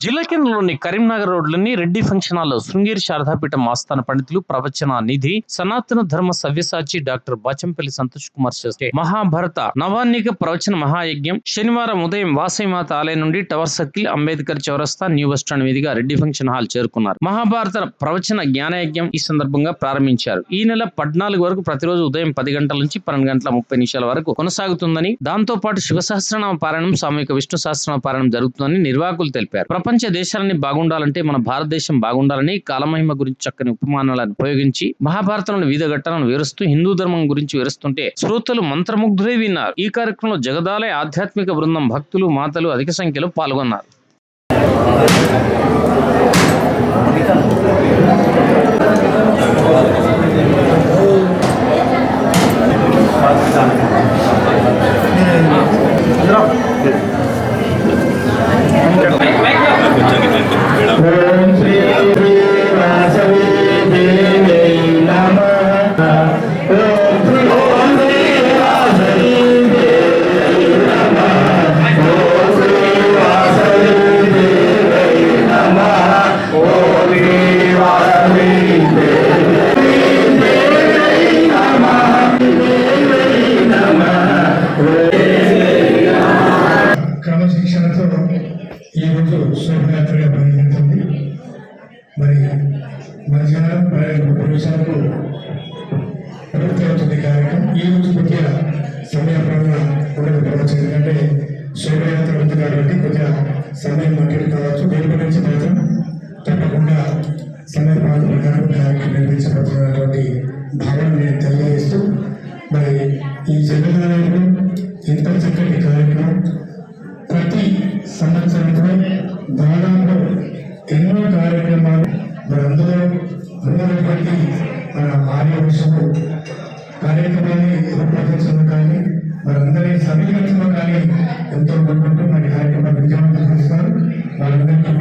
జిల్లా కేంద్రంలోని కరీంనగర్ రోడ్లోని రెడ్డి ఫంక్షన్ హాల్ శృంగేరి శారదాపీఠం ఆస్థాన పండితులు ప్రవచన నిధి సనాతన ధర్మ సవ్యసాచి డాక్టర్ బాచంపల్లి సంతోష్ కుమార్ శాస్త్రి మహాభారత నవాన్నిక ప్రవచన మహాయజ్ఞం శనివారం ఉదయం వాసవిమాత ఆలయం నుండి టవర్ సర్కిల్ అంబేద్కర్ చౌరస్తా న్యూ బస్ స్టాండ్ మీదుగా రెడ్డి ఫంక్షన్ హాల్ చేరుకున్నారు. మహాభారత ప్రవచన జ్ఞానయజ్ఞం ఈ సందర్భంగా ప్రారంభించారు. ఈ నెల పద్నాలుగు వరకు ప్రతిరోజు ఉదయం పది గంటల నుంచి పన్నెండు గంటల ముప్పై నిమిషాల వరకు కొనసాగుతుందని దాంతో పాటు శివ సహస్రనామ పారాయణం సామూహిక విష్ణు సహస్రనామ పారాయణం జరుగుతుందని నిర్వాహకులు తెలిపారు. ప్రపంచ దేశాలన్నీ బాగుండాలంటే మన భారతదేశం బాగుండాలని కాలమహిమ గురించి చక్కని ఉపమానాలను ఉపయోగించి మహాభారతంలోని వివిధ ఘట్టాలను వివరిస్తూ హిందూ ధర్మం గురించి వివరిస్తుంటే శ్రోతలు మంత్రముగ్ధులై విన్నారు. ఈ కార్యక్రమంలో జగదాలయ ఆధ్యాత్మిక బృందం భక్తులు మాతలు అధిక సంఖ్యలో పాల్గొన్నారు. ఓం ఈ జగదాలయంలో ఇంత చక్కటి కార్యక్రమం. ప్రతి సంవత్సరంలో దాదాపు ఎన్నో కార్యక్రమాలు మరి అందులో ఉన్నటువంటి మన ఆర్య విషయంలో కార్యక్రమాన్ని రూపొందించడం కానీ మరి సమీకరించడం కానీ ఎంతో కోరుకుంటూ మరి కార్యక్రమాలు విజయవంతం చేస్తారు వారందరికీ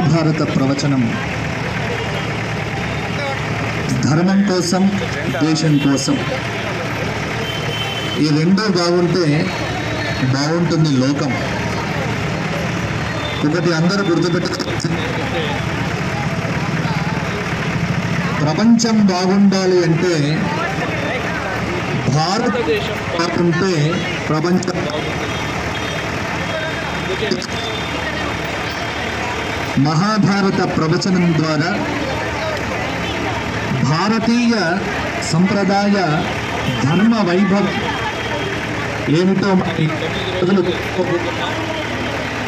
మహాభారత ప్రవచనం. ధర్మం కోసం దేశం కోసం. ఈ రెండూ బాగుంటే బాగుంటుంది లోకం. ఒకటి అందరూ గుర్తుపెట్టుకోవాల్సింది ప్రపంచం బాగుండాలి అంటే భారతదేశం బాగుంటే ప్రపంచం మహాభారత ప్రవచనం ద్వారా భారతీయ సంప్రదాయ ధర్మ వైభవం ఏమిటో.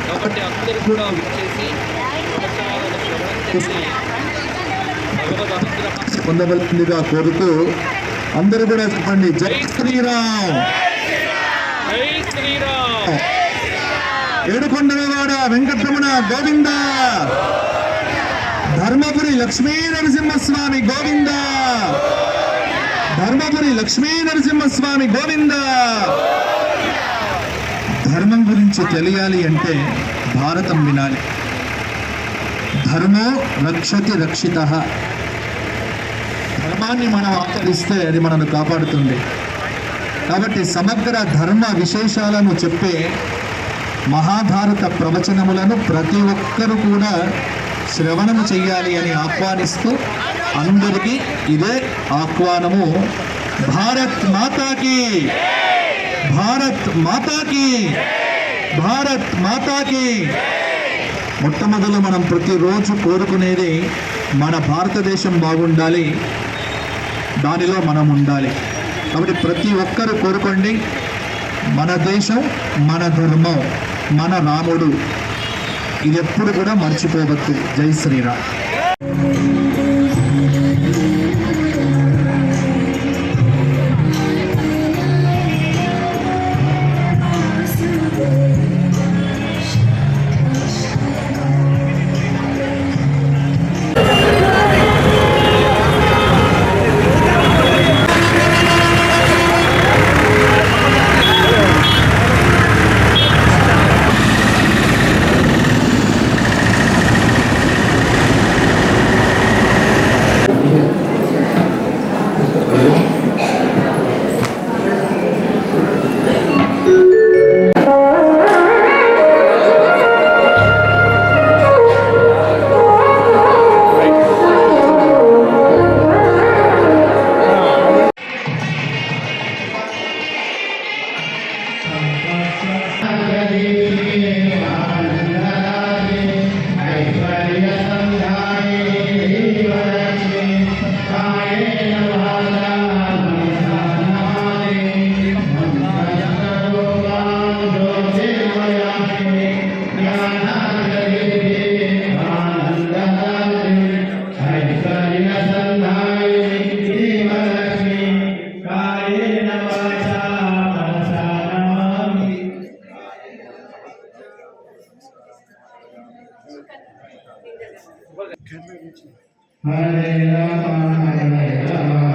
కాబట్టి అందరూ కూడా వచ్చేసి పొందవలసిందిగా కోరుతూ అందరూ కూడా చెప్పండి జై శ్రీరామ్ జై శ్రీరామ్ ఏడుకొండలవాడ వెంకటరమణ గోవింద. ధర్మపురి లక్ష్మీ నరసింహస్వామి గోవింద. ధర్మపురి లక్ష్మీ నరసింహస్వామి గోవింద. ధర్మం గురించి తెలియాలి అంటే భారతం వినాలి. ధర్మో రక్షతి రక్షిత. ధర్మాన్ని మనం ఆచరిస్తే అది మనను కాపాడుతుంది. కాబట్టి సమగ్ర ధర్మ విశేషాలను చెప్పే మహాభారత ప్రవచనములను ప్రతి ఒక్కరూ కూడా శ్రవణము చెయ్యాలి అని ఆహ్వానిస్తూ అందరికీ ఇదే ఆహ్వానము. భారత్ మాతాకి! భారత్ మాతాకి! భారత్ మాతాకి! మొట్టమొదలు మనం ప్రతిరోజు కోరుకునేది మన భారతదేశం బాగుండాలి. దానిలో మనం ఉండాలి. కాబట్టి ప్రతి ఒక్కరు కోరుకోండి. మన దేశం మన ధర్మం. మన రాముడు. ఇది ఎప్పుడు కూడా మర్చిపోవద్దు. జై శ్రీరామ్. i'm sorry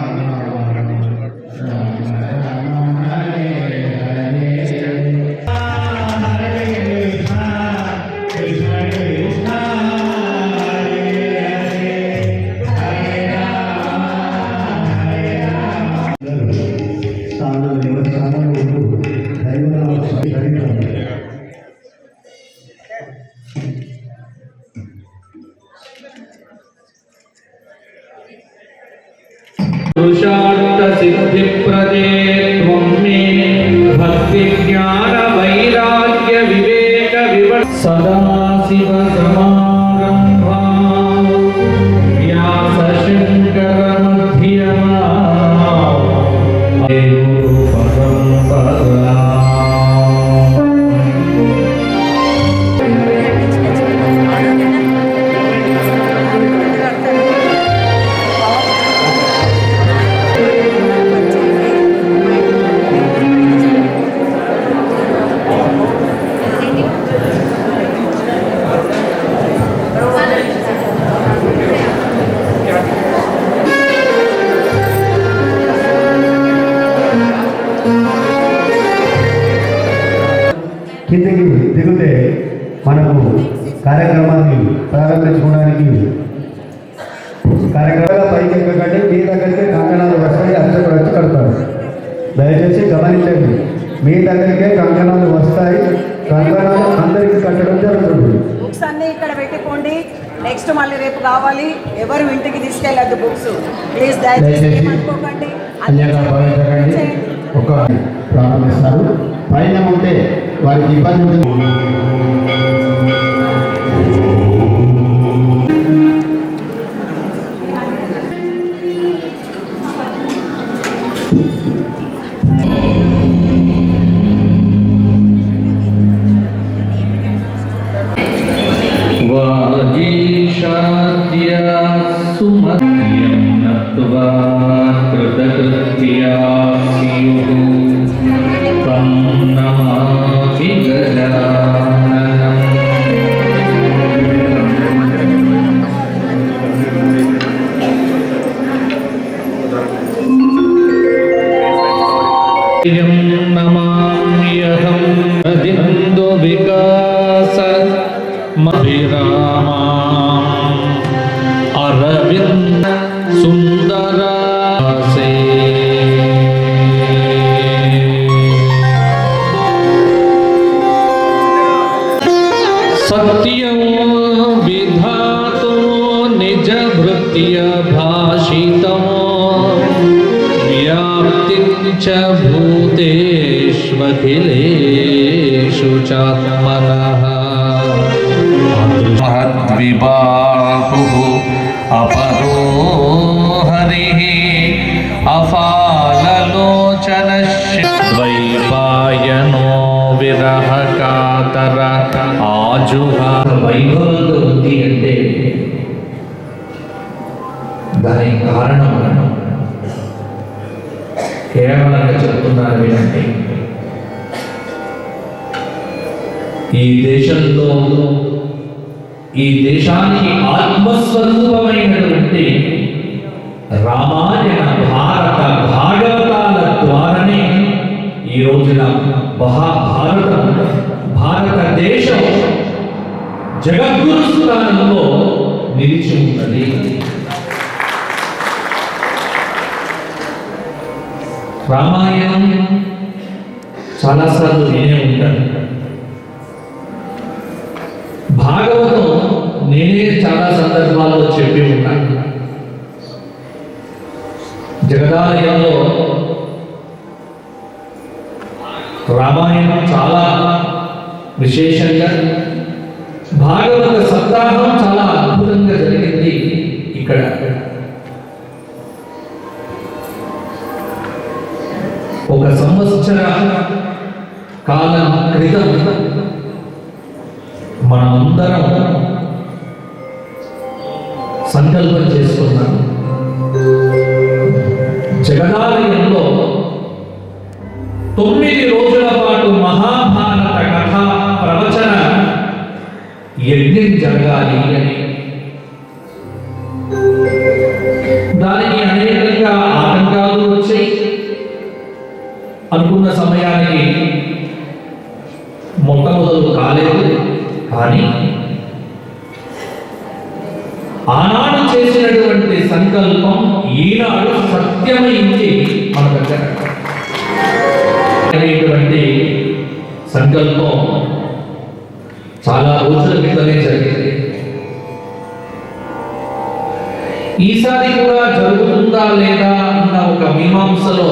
ঊষা కార్యక్రమాన్ని ప్రారంభించుకోవడానికి కార్యక్రమాల పైకి ఎక్కకండి మీ దగ్గరికి కంకణాలు వస్తాయి అర్చకుడు వచ్చి కడతారు. దయచేసి గమనించండి మీ దగ్గరికే కంకణాలు వస్తాయి కంకణాలు అందరికీ కట్టడం జరుగుతుంది. బుక్స్ అన్నీ ఇక్కడ పెట్టుకోండి నెక్స్ట్ మళ్ళీ రేపు కావాలి ఎవరు ఇంటికి తీసుకెళ్ళద్దు బుక్స్. ప్లీజ్ దయచేసి చేయండి. ఒక ప్రారంభిస్తారు పైన ఉంటే వారికి ఇబ్బంది ఉంటుంది सत्यं विधातु निजभृत्य भाषितमो। व्याप्तिं च भूतेष्वखिलेषु चात्मनः। महद्विबाहुः अपरो हरिः अफाललोचनश्च द्वैपायनो విరహకాతర ఆజుగా వైభవంతో ఉంది అంటే దానికి కారణం కేవలంగా చెప్తున్నారు ఏంటంటే ఈ దేశంలో ఈ దేశానికి ఆత్మస్వరూపమైనటువంటి రామాయణ భారత భాగవతాల ద్వారానే ఈ రోజున మహాభారతం దేశం జగద్గురు స్థానంలో నిలిచి ఉన్నది. రామాయణం చాలాసార్లు నేనే ఉంటాను. భాగవతం నేనే చాలా సందర్భాల్లో చెప్పి ఉంటాను. జగదాలయంలో రామాయణం చాలా విశేషంగా భాగవత సప్తాహం చాలా అద్భుతంగా జరిగింది ఇక్కడ. ఒక సంవత్సర కాలం క్రితం మనమందరం సంకల్పం చేసుకున్నాం. చేసినటువంటి సంకల్పం ఈనాడు సత్యమైంది మన దగ్గర అనేటువంటి సంకల్పం చాలా రోజుల క్రితమే జరిగింది. ఈసారి కూడా జరుగుతుందా లేదా అన్న ఒక మీమాంసలో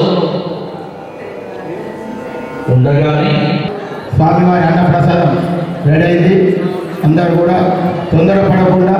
ఉండగానే స్వామివారి అన్నప్రసాదం రెడీ అయింది. అందరూ కూడా తొందరపడకుండా